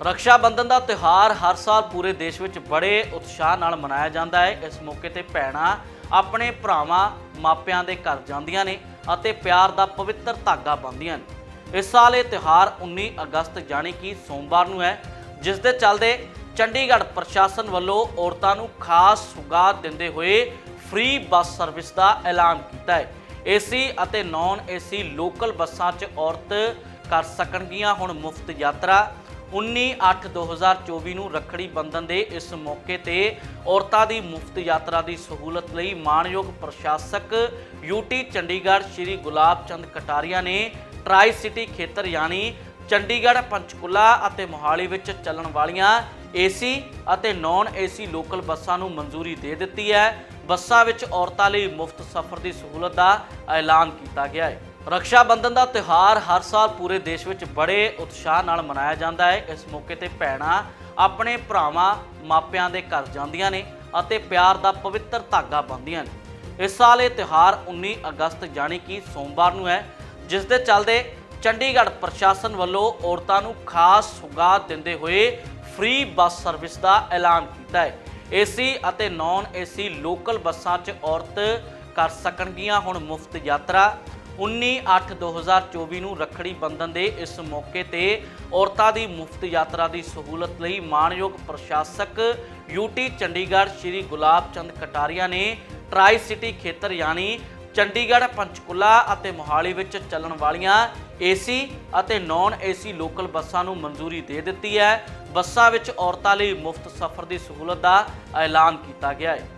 ਰਕਸ਼ਾ ਬੰਧਨ ਦਾ ਤਿਉਹਾਰ ਹਰ ਸਾਲ ਪੂਰੇ ਦੇਸ਼ ਵਿੱਚ ਬੜੇ ਉਤਸ਼ਾਹ ਨਾਲ ਮਨਾਇਆ ਜਾਂਦਾ ਹੈ। ਇਸ ਮੌਕੇ ਤੇ ਭੈਣਾਂ ਆਪਣੇ ਭਰਾਵਾਂ, ਮਾਪਿਆਂ ਦੇ ਘਰ ਜਾਂਦੀਆਂ ਨੇ ਅਤੇ ਪਿਆਰ ਦਾ ਪਵਿੱਤਰ ਧਾਗਾ ਬੰਨ੍ਹਦੀਆਂ ਨੇ। ਇਸ ਸਾਲ ਇਹ ਤਿਉਹਾਰ 19 ਅਗਸਤ ਜਾਣੀ ਕਿ ਸੋਮਵਾਰ ਨੂੰ ਹੈ, ਜਿਸ ਦੇ ਚੱਲਦੇ ਚੰਡੀਗੜ੍ਹ ਪ੍ਰਸ਼ਾਸਨ ਵੱਲੋਂ ਔਰਤਾਂ ਨੂੰ ਖਾਸ ਸੁਗਾਤ ਦਿੰਦੇ ਹੋਏ ਫ੍ਰੀ ਬੱਸ ਸਰਵਿਸ ਦਾ ਐਲਾਨ ਕੀਤਾ ਹੈ। ਏਸੀ ਅਤੇ ਨਾਨ ਏਸੀ ਲੋਕਲ ਬੱਸਾਂ 'ਚ ਔਰਤ ਕਰ ਸਕਣਗੀਆਂ। ਹੁਣ ਮੁਫਤ ਯਾਤਰਾ 19/8/2024 ਨੂੰ ਰੱਖੜੀ ਬੰਧਨ ਦੇ ਇਸ ਮੌਕੇ ਤੇ ਔਰਤਾਂ ਦੀ ਮੁਫਤ ਯਾਤਰਾ ਦੀ ਸਹੂਲਤ ਲਈ ਮਾਣਯੋਗ ਪ੍ਰਸ਼ਾਸਕ ਯੂਟੀ ਚੰਡੀਗੜ੍ਹ ਸ਼੍ਰੀ ਗੁਲਾਬ ਚੰਦ ਕਟਾਰੀਆ ਨੇ ਟਰਾਈ ਸਿਟੀ ਖੇਤਰ ਯਾਨੀ ਚੰਡੀਗੜ੍ਹ, ਪੰਚਕੁਲਾ ਅਤੇ ਮੋਹਾਲੀ ਵਿੱਚ ਚੱਲਣ ਵਾਲੀਆਂ ਏਸੀ ਅਤੇ ਨਾਨ ਏਸੀ ਲੋਕਲ ਬੱਸਾਂ ਨੂੰ ਮਨਜ਼ੂਰੀ ਦੇ ਦਿੱਤੀ ਹੈ। ਬੱਸਾਂ ਵਿੱਚ ਔਰਤਾਂ ਲਈ ਮੁਫਤ ਸਫ਼ਰ ਦੀ ਸਹੂਲਤ ਦਾ ਐਲਾਨ ਕੀਤਾ ਗਿਆ ਹੈ। ਰਕਸ਼ਾ ਬੰਧਨ ਦਾ ਤਿਉਹਾਰ ਹਰ ਸਾਲ ਪੂਰੇ ਦੇਸ਼ ਵਿੱਚ ਬੜੇ ਉਤਸ਼ਾਹ ਨਾਲ ਮਨਾਇਆ ਜਾਂਦਾ ਹੈ। ਇਸ ਮੌਕੇ ਤੇ ਭੈਣਾਂ ਆਪਣੇ ਭਰਾਵਾਂ, ਮਾਪਿਆਂ ਦੇ ਘਰ ਜਾਂਦੀਆਂ ਨੇ ਅਤੇ ਪਿਆਰ ਦਾ ਪਵਿੱਤਰ ਧਾਗਾ ਬੰਨ੍ਹਦੀਆਂ ਨੇ। ਇਸ ਸਾਲ ਇਹ ਤਿਉਹਾਰ 19 ਅਗਸਤ ਜਾਣੀ ਕਿ ਸੋਮਵਾਰ ਨੂੰ ਹੈ, ਜਿਸ ਦੇ ਚੱਲਦੇ ਚੰਡੀਗੜ੍ਹ ਪ੍ਰਸ਼ਾਸਨ ਵੱਲੋਂ ਔਰਤਾਂ ਨੂੰ ਖਾਸ ਸੁਗਾਤ ਦਿੰਦੇ ਹੋਏ ਫ੍ਰੀ ਬੱਸ ਸਰਵਿਸ ਦਾ ਐਲਾਨ ਕੀਤਾ ਹੈ। ਏਸੀ ਅਤੇ ਨਾਨ ਏਸੀ ਲੋਕਲ ਬੱਸਾਂ 'ਚ ਔਰਤ ਕਰ ਸਕਣਗੀਆਂ। ਹੁਣ ਮੁਫਤ ਯਾਤਰਾ 19/8/2024 ਨੂੰ ਰੱਖੜੀ ਬੰਧਨ ਦੇ ਇਸ ਮੌਕੇ ਤੇ ਔਰਤਾਂ ਦੀ ਮੁਫਤ ਯਾਤਰਾ ਦੀ ਸਹੂਲਤ ਲਈ ਮਾਣਯੋਗ ਪ੍ਰਸ਼ਾਸਕ ਯੂਟੀ ਚੰਡੀਗੜ੍ਹ ਸ਼੍ਰੀ ਗੁਲਾਬ ਚੰਦ ਕਟਾਰੀਆ ਨੇ ਟਰਾਈ ਸਿਟੀ ਖੇਤਰ ਯਾਨੀ ਚੰਡੀਗੜ੍ਹ, ਪੰਚਕੁਲਾ ਅਤੇ ਮੋਹਾਲੀ ਵਿੱਚ ਚੱਲਣ ਵਾਲੀਆਂ ਏਸੀ ਅਤੇ ਨਾਨ ਏਸੀ ਲੋਕਲ ਬੱਸਾਂ ਨੂੰ ਮਨਜ਼ੂਰੀ ਦੇ ਦਿੱਤੀ ਹੈ। ਬੱਸਾਂ ਵਿੱਚ ਔਰਤਾਂ ਲਈ ਮੁਫਤ ਸਫ਼ਰ ਦੀ ਸਹੂਲਤ ਦਾ ਐਲਾਨ ਕੀਤਾ ਗਿਆ ਹੈ।